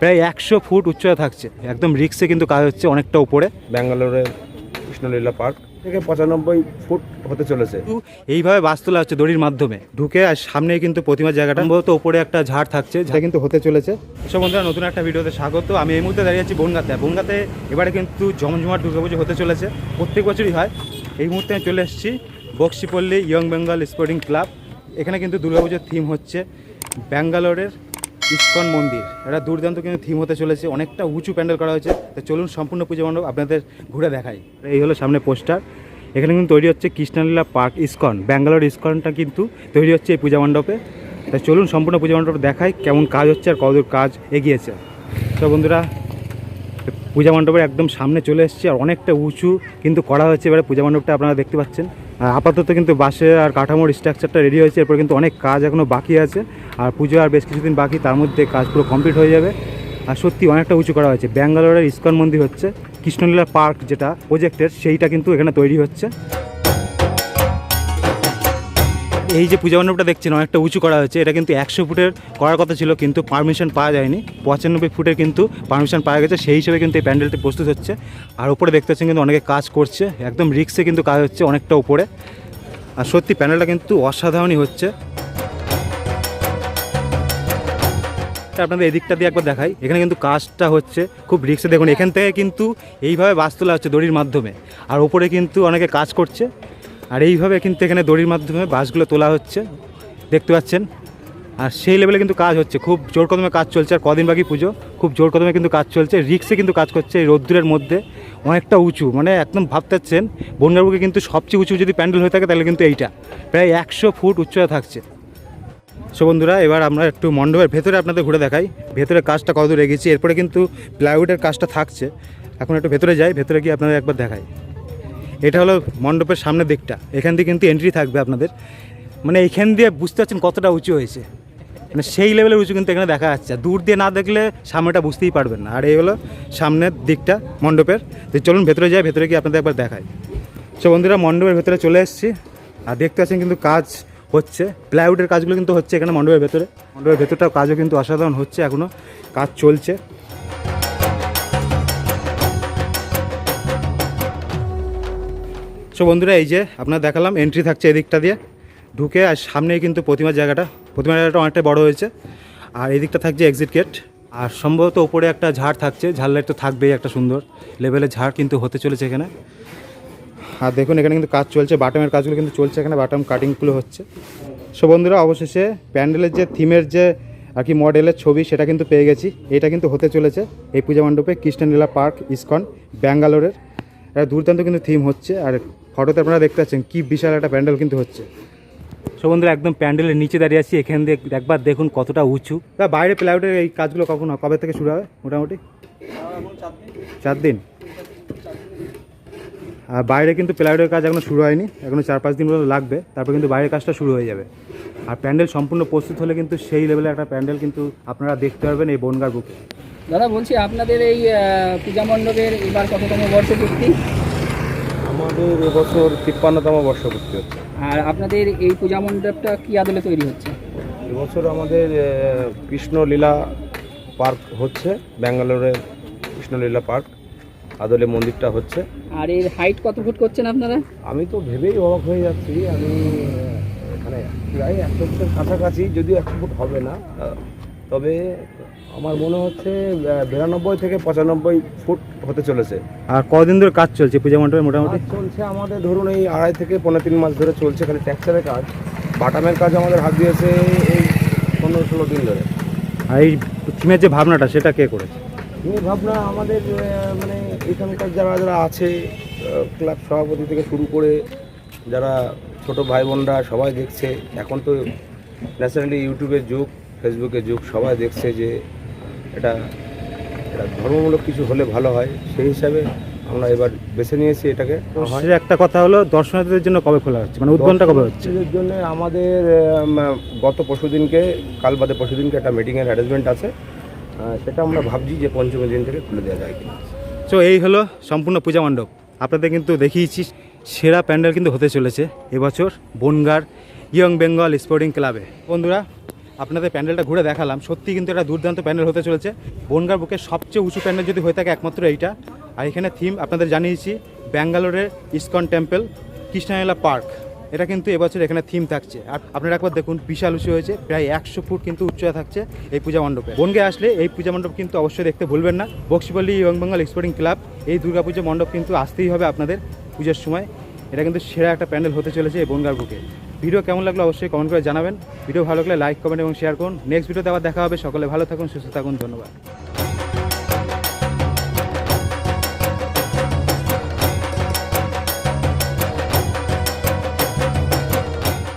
প্রায় একশো ফুট উচ্চতা থাকছে। একদম রিক্সে কিন্তু কাজ হচ্ছে অনেকটা উপরে। ব্যাঙ্গালোরের কৃষ্ণলীলা পার্ক থেকে পঁচানব্বই ফুট হতে চলেছে। এইভাবে বাস তোলা হচ্ছে দড়ির মাধ্যমে। ঢুকে আর সামনেই কিন্তু প্রতিমার জায়গাটা। সম্ভবত উপরে একটা ঝাড় থাকছে। যেটা কিন্তু হতে চলেছে। সব বন্ধুরা নতুন একটা ভিডিওতে স্বাগত। আমি এই মুহূর্তে দাঁড়িয়ে আছি বনগাতে। বনগাতে এবারে কিন্তু জমজমাট দুর্গাপুজো হতে চলেছে। প্রত্যেক বছরই হয়। এই মুহূর্তে আমি চলে এসেছি Bakshipalli young Bengal sporting club. এখানে কিন্তু দুর্গাপুজোর থিম হচ্ছে ব্যাঙ্গালোরের ইস্কন মন্দির। এটা দুর্দান্ত কিন্তু থিম হতে চলেছে। অনেকটা উঁচু প্যান্ডেল করা হয়েছে। তো চলুন সম্পূর্ণ পুজো মণ্ডপ আপনাদের ঘুরে দেখাই। এই হলো সামনে পোস্টার। এখানে কিন্তু তৈরি হচ্ছে কৃষ্ণলীলা পার্ক ইস্কন। ব্যাঙ্গালোর ইস্কনটা কিন্তু তৈরি হচ্ছে এই পূজা মণ্ডপে। তাই চলুন সম্পূর্ণ পূজা মণ্ডপ দেখাই কেমন কাজ হচ্ছে আর কতদূর কাজ এগিয়েছে। তো বন্ধুরা, পূজা মণ্ডপের একদম সামনে চলে এসেছে আর অনেকটা উঁচু কিন্তু করা হয়েছে। এবারে পূজা মণ্ডপটা আপনারা দেখতে পাচ্ছেন। আপাতত কিন্তু বাসের আর কাঠামোর স্ট্রাকচারটা রেডি হয়েছে, এরপর কিন্তু অনেক কাজ এখনও বাকি আছে। আর পুজো আর বেশ কিছুদিন বাকি, তার মধ্যে কাজ পুরো কমপ্লিট হয়ে যাবে। আর সত্যি অনেকটা উঁচু করা হয়েছে। ব্যাঙ্গালোরের ইস্কন মন্দির হচ্ছে, কৃষ্ণলীলা পার্ক যেটা প্রোজেক্টের সেইটা কিন্তু এখানে তৈরি হচ্ছে। এই যে পূজা মণ্ডপটা দেখছেন, অনেকটা উঁচু করা হয়েছে। এটা কিন্তু একশো ফুটের করার কথা ছিল, কিন্তু পারমিশন পাওয়া যায়নি। পঁচানব্বই ফুটের কিন্তু পারমিশন পাওয়া গেছে, সেই হিসেবে কিন্তু এই প্যান্ডেলটি প্রস্তুত হচ্ছে। আর উপরে দেখতে পাচ্ছেন কিন্তু অনেকে কাজ করছে, একদম রিক্সে কিন্তু কাজ হচ্ছে অনেকটা উপরে। আর সত্যি প্যান্ডেলটা কিন্তু অসাধারণই হচ্ছে। আপনাদের এদিকটা দিয়ে একবার দেখাই। এখানে কিন্তু কাজটা হচ্ছে, খুব রিক্সে দেখুন, এখান থেকে কিন্তু এইভাবে বাস তোলা হচ্ছে দড়ির মাধ্যমে। আর ওপরে কিন্তু অনেকে কাজ করছে। আর এইভাবে কিন্তু এখানে দড়ির মাধ্যমে বাসগুলো তোলা হচ্ছে, দেখতে পাচ্ছেন। আর সেই লেভেলে কিন্তু কাজ হচ্ছে, খুব জোর কদমে কাজ চলছে। আর কদিন বাকি পুজো, খুব জোর কদমে কিন্তু কাজ চলছে। রিক্সে কিন্তু কাজ করছে এই রোদ্দুরের মধ্যে, অনেকটা উঁচু। মানে একদম ভাবতে পারছেন বনগাঁবুকে কিন্তু সবচেয়ে উঁচু যদি প্যান্ডেল হয়ে থাকে, তাহলে কিন্তু এইটা। প্রায় একশো ফুট উচ্চতা থাকছে। সো বন্ধুরা, এবার আমরা একটু মণ্ডপের ভেতরে আপনাদের ঘুরে দেখাই। ভেতরে কাজটা কতদূর এগিয়েছি, এরপরে কিন্তু প্লাইউডের কাজটা থাকছে। এখন একটু ভেতরে যাই, ভেতরে গিয়ে আপনাদের একবার দেখাই। এটা হলো মণ্ডপের সামনের দিকটা। এখান দিয়ে কিন্তু এন্ট্রি থাকবে আপনাদের। মানে এইখান দিয়ে বুঝতে পারছেন কতটা উঁচু হয়েছে। মানে সেই লেভেলের উঁচু কিন্তু এখানে দেখা যাচ্ছে। দূর দিয়ে না দেখলে সামনেটা বুঝতেই পারবেন না। আর এই হলো সামনের দিকটা মণ্ডপের। তো চলুন ভেতরে যাই, ভেতরে গিয়ে আপনাদের একবার দেখাই। সো বন্ধুরা, মণ্ডপের ভেতরে চলে এসেছি। আর দেখতে পাচ্ছেন কিন্তু কাজ হচ্ছে। প্লাইউডের কাজগুলো কিন্তু হচ্ছে এখানে মণ্ডপের ভেতরে। মণ্ডপের ভেতরটাও কাজও কিন্তু অসাধারণ হচ্ছে এখনও কাজ চলছে। সো বন্ধুরা, এই যে আপনার দেখালাম এন্ট্রি থাকছে এদিকটা দিয়ে। ঢুকে আর সামনেই কিন্তু প্রতিমার জায়গাটা প্রতিমার জায়গাটা অনেকটা বড় হয়েছে। আর এদিকটা থাকছে এক্সিট গেট আর সম্ভবত ওপরে একটা ঝাড় থাকছে, ঝাড় লাইট তো থাকবেই একটা সুন্দর। লেভেলের ঝাড় কিন্তু হতে চলেছে এখানে। আর দেখুন, এখানে কিন্তু কাজ চলছে বাটামের কাজগুলো কিন্তু চলছে এখানে বাটাম কাটিংগুলো হচ্ছে। সো বন্ধুরা, অবশেষে প্যান্ডেলের যে থিমের যে, আর কি মডেলের ছবি, সেটা কিন্তু পেয়ে গেছি। এটা কিন্তু হতে চলেছে এই পূজা মণ্ডপে কৃষ্ণলীলা পার্ক, ইসকন, ব্যাঙ্গালোরের। দুর্দান্ত কিন্তু থিম হচ্ছে। আর ফটোতে আপনারা দেখতে পাচ্ছেন কী বিশাল একটা প্যান্ডেল কিন্তু হচ্ছে। সো বন্ধুরা একদম প্যান্ডেলের নিচে দাঁড়িয়ে আছি। এখান দিয়ে একবার দেখুন কতটা উঁচু। তা বাইরে প্লাইউডের এই কাজগুলো কখন? কবে থেকে শুরু হবে? মোটামুটি? চার দিন। আর বাইরে কিন্তু প্লাইউডের কাজ এখনও শুরু হয়নি। এখনও চার পাঁচ দিন মতো লাগবে। তারপর কিন্তু বাইরের কাজটা শুরু হয়ে যাবে। আর প্যান্ডেল সম্পূর্ণ প্রস্তুত হলে কিন্তু সেই লেভেলের একটা প্যান্ডেল কিন্তু আপনারা দেখতে পারবেন এই বনগার বুকে দাদা বলছি আপনাদের এই পূজা মণ্ডপের এবার কততম বর্ষপূর্তি? আমাদের এবছর তিপ্পান্নতম বর্ষপূর্তি হচ্ছে। আর আপনাদের এই পূজা মণ্ডপটা কি আদলে তৈরি হচ্ছে? এবছর আমাদের কৃষ্ণলীলা পার্ক হচ্ছে ব্যাঙ্গালোরের কৃষ্ণলীলা পার্ক আদলে মন্দিরটা হচ্ছে। আর এর হাইট কত ফুট করছেন আপনারা? আমি তো ভেবেই অবাক হয়ে যাচ্ছি আমি এখানে প্রায় একশো ফুটের কাছাকাছি যদিও একশো ফুট হবে না তবে আমার মনে হচ্ছে বিরানব্বই থেকে পঁচানব্বই ফুট হতে চলেছে। আর কদিন ধরে কাজ চলছে পূজা মণ্ডপে মোটামুটি? চলছে আমাদের ধরুন এই আড়াই থেকে পনেরো তিন মাস ধরে চলছে এখানে ট্যাক্সারের কাজ। বাটামের কাজ আমাদের হাত দিয়েছে এই পনেরো ষোলো দিন ধরে। আর এই থিমের যে ভাবনাটা সেটা কে করেছে? এই ভাবনা আমাদের মানে এখানকার যারা যারা আছে ক্লাব সভাপতি থেকে শুরু করে যারা ছোট ভাই বোনরা সবাই দেখছে। এখন তো ন্যাশনালি ইউটিউবের যুগ ফেসবুকের যুগ সবাই দেখছে যে এটা এটা ধর্মমূলক কিছু হলে ভালো হয় সেই হিসাবে আমরা এবার বেছে নিয়েছি এটাকে। একটা কথা হলো দর্শনার্থীদের জন্য কবে খোলা হচ্ছে? মানে উদ্বোধনটা কবে হচ্ছে? দর্শনার্থীদের জন্য আমাদের গত পরশুদিনকে কাল বাদে পরশুদিনকে একটা মিটিংয়ের অ্যারেঞ্জমেন্ট আছে। সেটা আমরা ভাবছি যে পঞ্চমী দিন থেকে খুলে দেওয়া যায় কিনা। তো এই হলো সম্পূর্ণ পূজা মণ্ডপ। আপনাদের কিন্তু দেখিয়েছি সেরা প্যান্ডেল কিন্তু হতে চলেছে এবছর বনগার ইয়ং বেঙ্গল স্পোর্টিং ক্লাবে। বন্ধুরা আপনাদের প্যান্ডেলটা ঘুরে দেখালাম। সত্যি কিন্তু এটা দুর্দান্ত প্যান্ডেল হতে চলেছে। বনগার বুকে সবচেয়ে উঁচু প্যান্ডেল যদি হয়ে থাকে একমাত্র এইটা। আর এখানে থিম আপনাদের জানিয়েছি, ব্যাঙ্গালোরের ইসকন টেম্পল কৃষ্ণায়লা পার্ক। এটা কিন্তু এবছর এখানে থিম থাকছে। আর আপনারা একবার দেখুন বিশাল উঁচু হয়েছে, প্রায় একশো ফুট কিন্তু উচ্চতা থাকছে এই পূজা মণ্ডপে। বনগে আসলে এই পূজা মণ্ডপ কিন্তু অবশ্যই দেখতে ভুলবেন না। Bakshipalli young Bengal exporting club এই দুর্গাপুজো মণ্ডপ কিন্তু আসতেই হবে আপনাদের পুজোর সময়। এটা কিন্তু সেরা একটা প্যান্ডেল হতে চলেছে এই বনগার বুকে। ভিডিও কেমন লাগল অবশ্যই কমেন্ট করে জানাবেন। ভিডিও ভালো লাগলে লাইক কমেন্ট এবং শেয়ার করুন। নেক্সট ভিডিওতে আবার দেখা হবে। সকলে ভালো থাকুন, সুস্থ থাকুন, ধন্যবাদ।